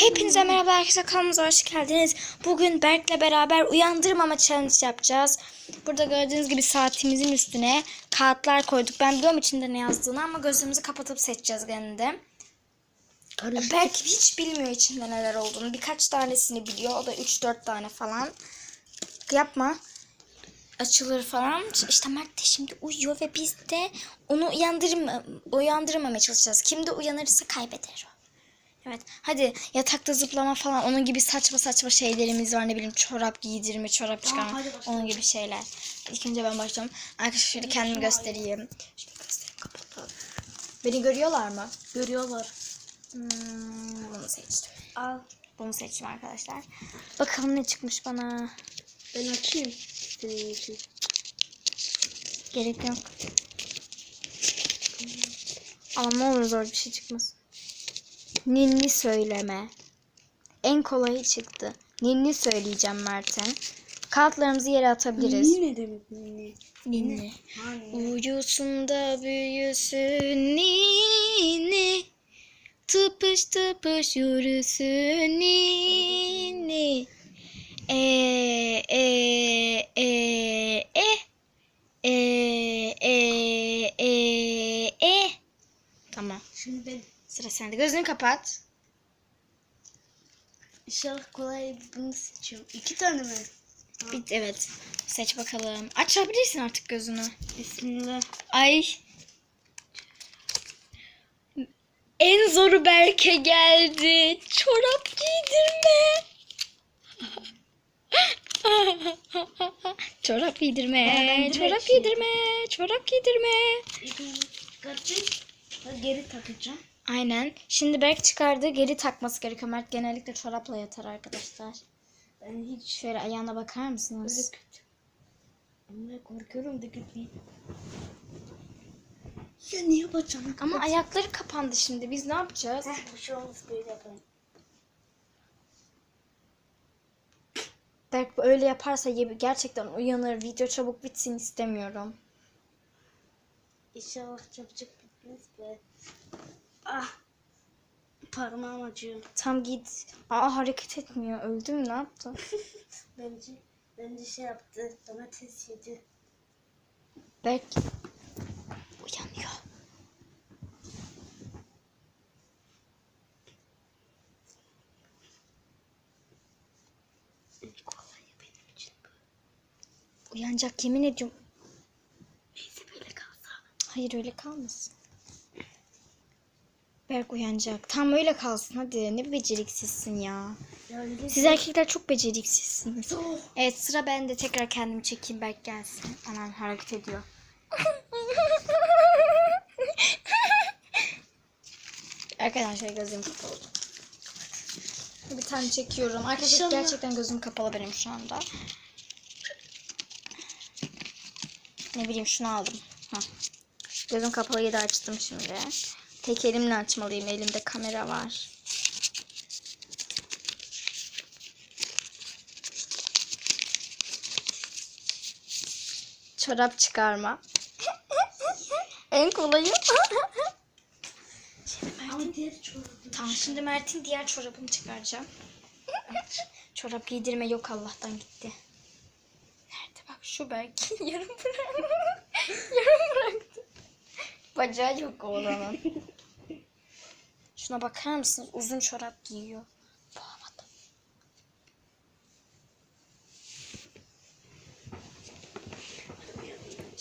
Hepinize merhaba arkadaşlar kanalımıza hoş geldiniz. Bugün Berk'le beraber uyandırmama challenge yapacağız. Burada gördüğünüz gibi saatimizin üstüne kağıtlar koyduk. Ben biliyorum içinde ne yazdığını ama gözlerimizi kapatıp seçeceğiz gene de. Berk hiç bilmiyor içinde neler olduğunu. Birkaç tanesini biliyor. O da 3-4 tane falan. Yapma. Açılır falan. İşte Mert de şimdi uyuyor ve biz de onu uyandırma, uyandırmamaya çalışacağız. Kim de uyanırsa kaybeder o. Evet. Hadi yatakta zıplama falan onun gibi saçma saçma şeylerimiz var. Ne bileyim çorap giydirme, çorap çıkarma. başlayalım. onun gibi şeyler. İlk önce ben başlıyorum. Arkadaşlar şöyle kendimi göstereyim. Şöyle göstereyim kapalı. Beni görüyorlar mı? Görüyorlar. Hmm, bunu seçtim. Al. Bunu seçtim arkadaşlar. Bakalım ne çıkmış bana. Ben açayım. Senin için. Gerek yok. Ama ne olur zor bir şey çıkmasın. Ninni söyleme. En kolayı çıktı. Ninni söyleyeceğim Mert'e. Kağıtlarımızı yere atabiliriz. Ne demek ninni? Ninni. Hani? Uyusun da büyüsün ninni. Tıpış tıpış yürüsün ninni. E e e e e e e e Tamam. Şimdi ben Sıra sende. Gözünü kapat. inşallah kolay bunu seçiyorum. İki tane mi? Bir, evet. Seç bakalım. Açabilirsin artık gözünü. Bismillah. Ay. En zoru Berke geldi. Çorap giydirme. çorap giydirme. Ben Çorap giydirme. Çorap giydirme. Geri takacağım. Aynen. Şimdi Berk çıkardı. Geri takması gerekiyor. Mert genellikle çorapla yatar arkadaşlar. Ben hiç Şöyle ayağına bakar mısınız? kötü. Ama korkuyorum da kötü. Ya niye bacağımı Ama ayakları kapandı şimdi. Biz ne yapacağız? Heh, bir şey olmaz böyle yapalım. Berk öyle yaparsa gerçekten uyanır. Video çabuk bitsin istemiyorum. İnşallah çabucak bitmez be. Ah. Parmağım acıyor. Tam git. Aa hareket etmiyor. Öldü mü? Ne yaptı? Bence bence şey yaptı. Domates yedi. Berk uyanıyor. Kolayı benim için bu. Uyanacak yemin ediyorum. Neyse böyle kalsa. Hayır öyle kalmasın. Berk uyanacak. Tam öyle kalsın hadi. Ne beceriksizsin ya. Ya öyle Siz erkekler çok beceriksizsiniz. Soğuk. Evet sıra bende. Tekrar kendimi çekeyim. Berk gelsin. Anam hareket ediyor. Arkadaşlar gözüm kapalı. Bir tane çekiyorum. Arkadaşlar gerçekten gözüm kapalı benim şu anda. Ne bileyim şunu aldım. Hah. Gözüm kapalıyı da açtım şimdi. Tek elimle açmalıyım. Elimde kamera var. Çorap çıkarma. en kolayı. Tamam şimdi Mert'in diğer çorabını çıkaracağım. Çorap giydirme yok Allah'tan gitti. Nerede bak şu belki yarım bıraktı. yarım bıraktı. Bacağı yok oğlanın. Şuna bakar mısınız? Uzun çorap giyiyor.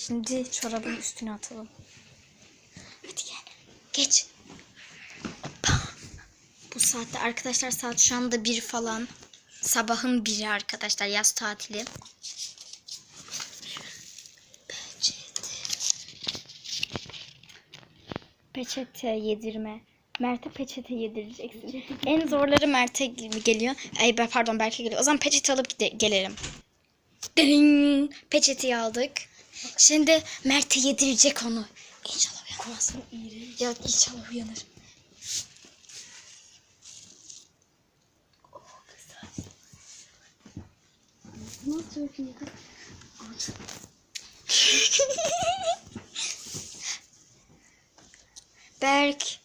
Şimdi çorabın üstüne atalım. Hadi gel. Geç. Bu saatte arkadaşlar saat şu anda bir falan. Sabahın biri arkadaşlar yaz tatili. Peçete. Yedirme. Mert'e peçete yedireceksin. En zorları Mert'e gel- geliyor. Ay pardon Berk'e geliyor. O zaman peçete alıp gelelim. Ding! Peçeteyi aldık. Şimdi Mert'e yedirecek onu. İnşallah uyanmaz. Ya inşallah uyanır. Nasıl? Berk.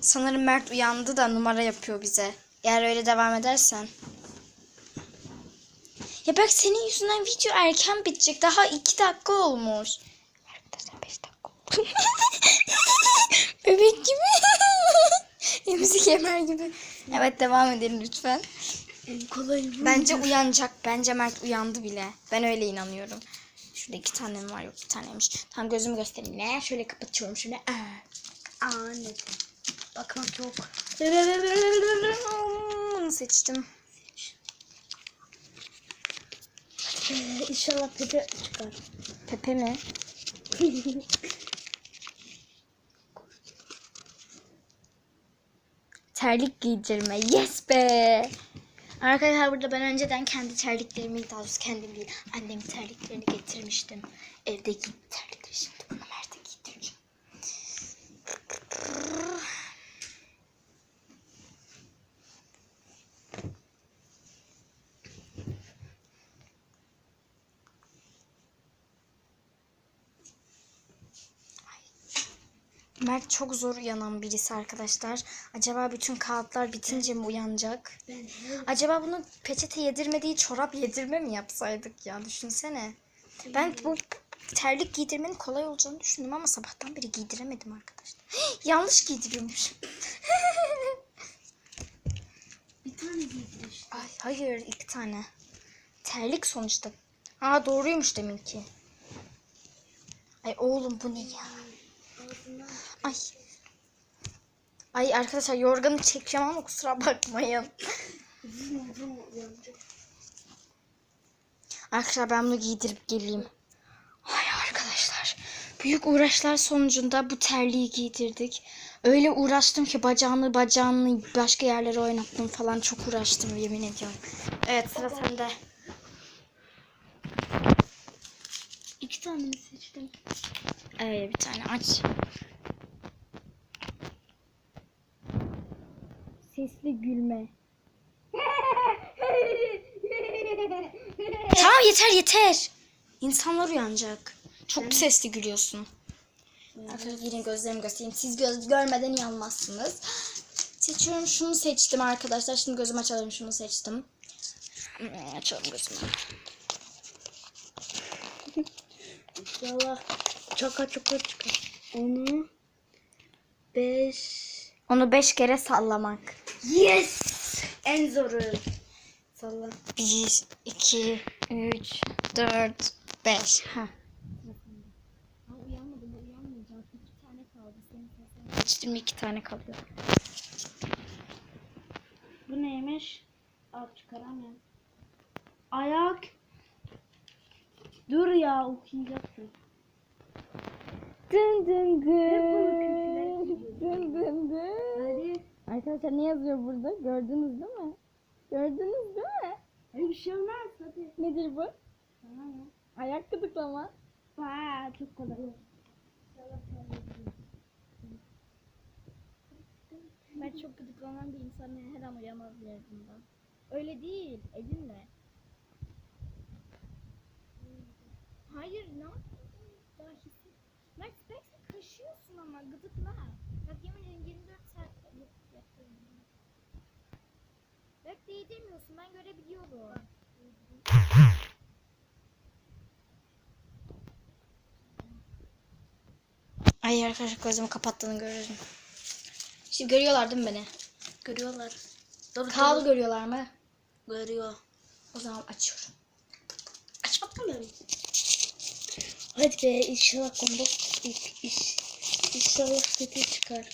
Sanırım Mert uyandı da numara yapıyor bize. Eğer öyle devam edersen. Ya Berk senin yüzünden video erken bitecek. Daha iki dakika olmuş. Arkadaşlar beş dakika oldu. Bebek gibi. Emzik yemer gibi. Evet devam edelim lütfen. En kolay. Bence uyanacak. Bence Mert uyandı bile. Ben öyle inanıyorum. Şurada iki tane mi var? Yok bir taneymiş. Tamam gözümü göstereyim. Ne? Şöyle kapatıyorum şöyle. Aa. Aa ne? Bakmak çok. Bunu seçtim. Ee, inşallah Pepe çıkar. Pepe mi? Terlik giydirme. Yes be. Arkadaşlar burada ben önceden kendi terliklerimi daha doğrusu kendim değil annemin terliklerini getirmiştim. Evde giydim Mert çok zor uyanan birisi arkadaşlar. Acaba bütün kağıtlar bitince mi uyanacak? Acaba bunu peçete yedirmediği çorap yedirme mi yapsaydık ya düşünsene. Ben bu terlik giydirmenin kolay olacağını düşündüm ama sabahtan beri giydiremedim arkadaşlar. Yanlış giydiriyormuşum. bir tane giydir işte. Ay hayır iki tane. Terlik sonuçta. Aa doğruymuş deminki. Ay oğlum bu ne ya? Ay. Ay arkadaşlar yorganı çekeceğim ama kusura bakmayın. Arkadaşlar ben bunu giydirip geleyim. Ay arkadaşlar. Büyük uğraşlar sonucunda bu terliği giydirdik. Öyle uğraştım ki bacağını bacağını başka yerlere oynattım falan. Çok uğraştım yemin ediyorum. Evet sıra sende. İki tane seçtim. Evet bir tane aç. Sesli gülme. tamam yeter yeter. İnsanlar uyanacak. Çok sesli gülüyorsun. Arkadaşlar yine gözlerimi göstereyim. Siz göz görmeden inanmazsınız. Seçiyorum. Şunu seçtim arkadaşlar. Şimdi gözümü açalım. Şunu seçtim. Açalım gözümü. İnşallah çaka çaka çıkar. Onu beş. Onu beş kere sallamak. Yes! En zoru. Salla. 1, 2, 3, 4, 5. Ha. İki tane kaldı. Şimdi iki tane kalıyor. Bu neymiş? Al çıkaramıyorum. Ayak. Dur ya okuyacaksın. Dın dın kötüler Dın dın dın. Hadi. Arkadaşlar ne yazıyor burada? Gördünüz değil mi? Gördünüz değil mi? Hadi bir şey olmaz hadi. Nedir bu? Tamam? Ayak gıdıklama. Vaa çok kolay. Ben çok gıdıklanan bir insanı her an uyanabilirim bundan. Öyle değil, elinle. Hayır, ne yapıyorsun? Daha hisset. Mert, kaşıyorsun ama gıdıkla. Bak yemin ederim 24 saat... Yapıyorum. Belki değdirmiyorsun, ben görebiliyorum. Ay arkadaşlar gözümü kapattığını görüyorum. Şimdi görüyorlar değil mi beni? Görüyorlar. Tabii Kağıdı görüyorlar mı? Görüyor. O zaman açıyorum. Aç bakalım. Hadi be inşallah kombo ilk iş. İnşallah kötü çıkar.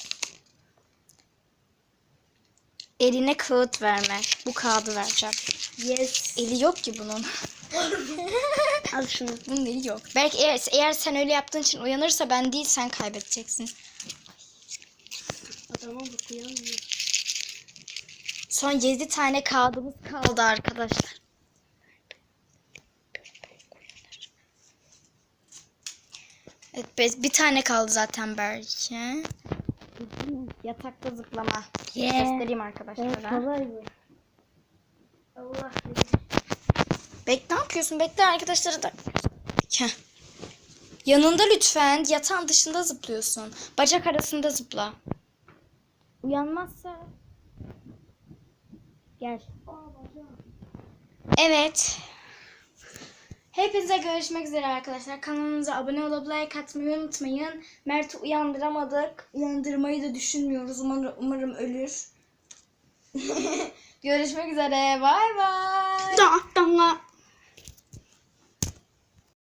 Eline kağıt verme. Bu kağıdı vereceğim. Yes. Eli yok ki bunun. Al şunu. Bunun eli yok. Belki eğer, eğer sen öyle yaptığın için uyanırsa ben değil sen kaybedeceksin. Adama bak uyanmıyor. Son 7 tane kağıdımız kaldı arkadaşlar. Evet bez- bir tane kaldı zaten belki. Yatakta zıplama. Yeah. Göstereyim arkadaşlara. kolay bu. Allah Bekle ne yapıyorsun? Bekle arkadaşları da. Heh. Yanında lütfen. Yatağın dışında zıplıyorsun. Bacak arasında zıpla. Uyanmazsa. Gel. Evet. Hepinize görüşmek üzere arkadaşlar. Kanalımıza abone olup like atmayı unutmayın. Mert'i uyandıramadık. Uyandırmayı da düşünmüyoruz. Umarım, umarım ölür. görüşmek üzere. Bay bay.